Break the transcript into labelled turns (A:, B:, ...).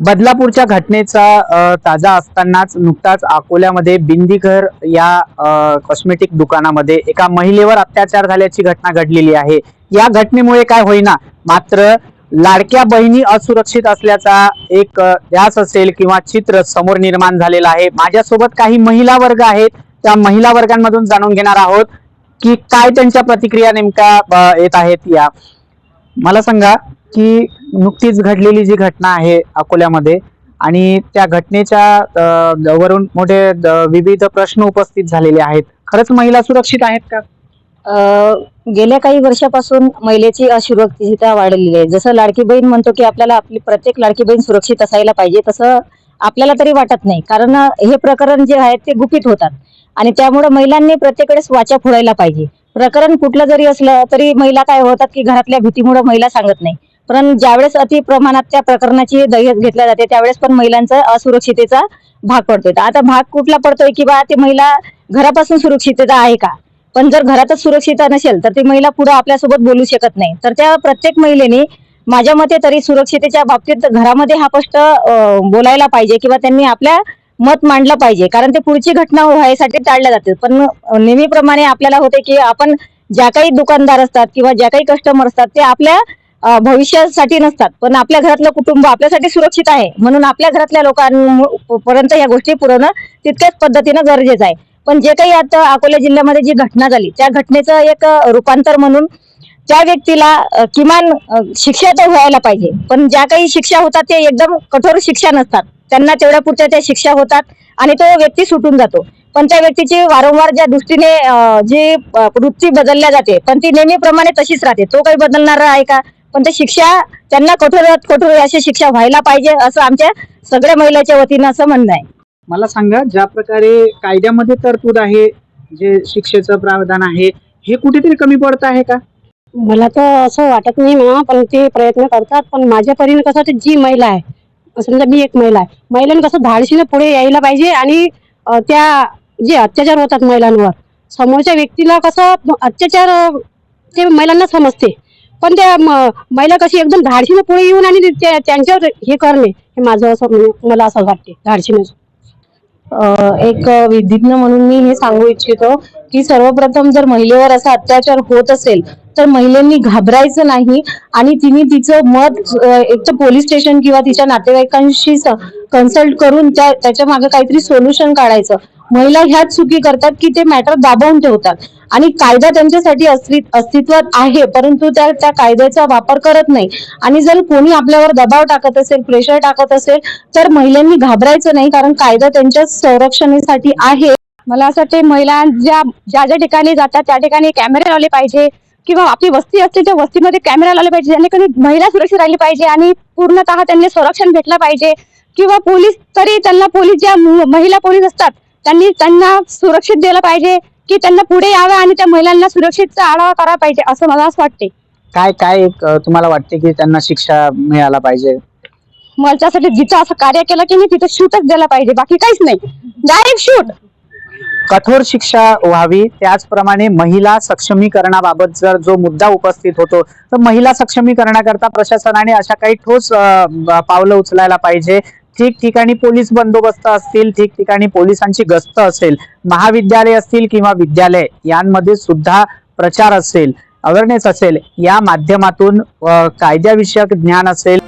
A: बदलापूरच्या घटनेचा ताजा असतानाच नुकताच अकोल्यामध्ये बिंदीघर या कॉस्मेटिक दुकानामध्ये एका महिलेवर अत्याचार झाल्याची घटना घडलेली आहे. या घटनेमुळे काय होईना मात्र लाडक्या बहिणी असुरक्षित असल्याचा एक ध्यास असेल किंवा चित्र समोर निर्माण झालेला आहे. माझ्यासोबत काही महिला वर्ग आहेत. त्या महिला वर्गांमधून जाणून घेणार आहोत की काय त्यांच्या प्रतिक्रिया नेमका येत आहेत या. मला सांगा की नुकतीच घडलेली जी घटना आहे अकोल्यामध्ये आणि त्या घटनेच्या वरून मोठे द- विविध प्रश्न उपस्थित झालेले आहेत. खरंच महिला सुरक्षित आहेत का?
B: गेल्या काही वर्षापासून महिलेची असुरक्षितता वाढलेली आहे. जसं लाडकी बहीण म्हणतो की आपल्याला आपली प्रत्येक लाडकी बहीण सुरक्षित असायला पाहिजे तसं आपल्याला तरी वाटत नाही. कारण हे प्रकरण जे आहे ते गुपित होतात. आणि त्यामुळे महिलांनी प्रत्येकडेच वाचा फोडायला पाहिजे. प्रकरण कुठलं जरी असलं तरी महिला काय होतात की घरातल्या भीतीमुळे महिला सांगत नाही. पण ज्यावेळेस अति प्रमाणात त्या प्रकरणाची दहेज घेतल्या जाते त्यावेळेस पण महिलांचा असुरक्षितेचा भाग पडतोय. तर आता भाग कुठला पडतोय की बा ती महिला घरापासून सुरक्षितता आहे का? पण जर घरातच सुरक्षितता नसेल तर ती महिला पुढे आपल्यासोबत बोलू शकत नाही. तर त्या प्रत्येक महिलेने माझ्या मते तरी सुरक्षितेच्या बाबतीत घरामध्ये हा स्पष्ट बोलायला पाहिजे किंवा त्यांनी आपल्या मत मांडलं पाहिजे. कारण ते पुढची घटना व्हायसाठी टाळल्या जाते पण नेहमीप्रमाणे आपल्याला होते की आपण ज्या काही दुकानदार असतात किंवा ज्या काही कस्टमर असतात ते आपल्या भविष्यासाठी नसतात. पण आपल्या घरातलं कुटुंब आपल्यासाठी सुरक्षित आहे. म्हणून आपल्या घरातल्या लोकांपर्यंत या गोष्टी पुरवणं तितक्याच पद्धतीनं गरजेचं आहे. पण जे काही आता अकोला जिल्ह्यामध्ये जी घटना झाली त्या घटनेचं एक रूपांतर म्हणून त्या व्यक्तीला किमान शिक्षा तर व्हायला पाहिजे. पण ज्या काही शिक्षा होतात ते एकदम कठोर शिक्षा नसतात. त्यांना तेवढ्या पुरत्या त्या शिक्षा होतात आणि तो व्यक्ती सुटून जातो. पण त्या व्यक्तीची वारंवार ज्या दृष्टीने जी वृत्ती बदलल्या जाते पण ती नेहमीप्रमाणे तशीच राहते. तो काही बदलणार आहे का? पण ते शिक्षा त्यांना कठोरात कठोर अशी शिक्षा व्हायला पाहिजे असं आमच्या सगळ्या महिलाच्या वतीनं असं म्हणणं आहे.
A: मला सांगा ज्या प्रकारे कायद्यामध्ये तरतूद आहे जे शिक्षेचं प्रावधान आहे हे कुठेतरी कमी पडत आहे का?
C: मला तर असं वाटत नाही म्हणा पण ते प्रयत्न करतात. पण माझ्या परीने कसं ते जी महिला आहे समजा मी एक महिला आहे महिलांनी कसं धाडशीने पुढे यायला पाहिजे आणि त्या जे अत्याचार होतात महिलांवर समोरच्या व्यक्तीला कसं अत्याचार ते महिलांना समजते. पण त्या महिला कशी एकदम धाडशीनं पुढे येऊन आणि त्यांच्यावर हे करणे हे माझं असं मला असं वाटते धाडशीनं.
D: एक विधिज्ञ म्हणून मी हे सांगू इच्छितो की सर्वप्रथम जर महिलेवर असा अत्याचार होत असेल तर महिलांनी घाबरायचं नाही आणि तिने तिचं मत एक तर पोलीस स्टेशन किंवा तिच्या नातेवाईकांशी कन्सल्ट करून त्या त्याच्यामागे काहीतरी सोल्युशन काढायचं. महिला ह्याच चुकी करतात की ते मॅटर दाबवून ठेवतात. आणि कायदा त्यांच्यासाठी अस्तित्वात आहे परंतु त्या त्या कायद्याचा वापर करत नाही. आणि जर कोणी आपल्यावर दबाव टाकत असेल प्रेशर टाकत असेल तर महिलांनी घाबरायचं नाही कारण कायदा त्यांच्या संरक्षणासाठी आहे.
C: मला असं वाटते महिला ज्या ज्या ज्या ठिकाणी जातात त्या ठिकाणी कॅमेरे लावले पाहिजे किंवा आपली वस्ती असते त्या वस्तीमध्ये कॅमेरा लावले पाहिजे जेणेकरून महिला सुरक्षित राहिली पाहिजे आणि पूर्णतः त्यांनी संरक्षण भेटलं पाहिजे. किंवा पोलीस तरी त्यांना पोलीस ज्या महिला पोलीस असतात त्यांनी त्यांना सुरक्षित दिलं पाहिजे की त्यांना पुढे यावं आणि त्या महिलांना सुरक्षितचा आढावा करायला पाहिजे असं मला असं वाटते
A: काय काय तुम्हाला वाटते की त्यांना शिक्षा मिळायला पाहिजे?
C: मला त्यासाठी जिथं असं कार्य केलं की मी तिथं शूटच द्यायला पाहिजे बाकी काहीच नाही. डायरेक्ट शूट
A: कठोर शिक्षा व्हावी त्याचप्रमाणे महिला सक्षमीकरणाबाबत जर जो मुद्दा उपस्थित होतो तर महिला सक्षमीकरणाकरता प्रशासनाने अशा काही ठोस पावलं उचलायला पाहिजे. ठिकठिकाणी पोलीस बंदोबस्त असतील ठिकठिकाणी पोलिसांची गस्त असेल महाविद्यालय असतील किंवा विद्यालय यांमध्ये सुद्धा प्रचार असेल अवेअरनेस असेल या माध्यमातून कायद्याविषयक ज्ञान असेल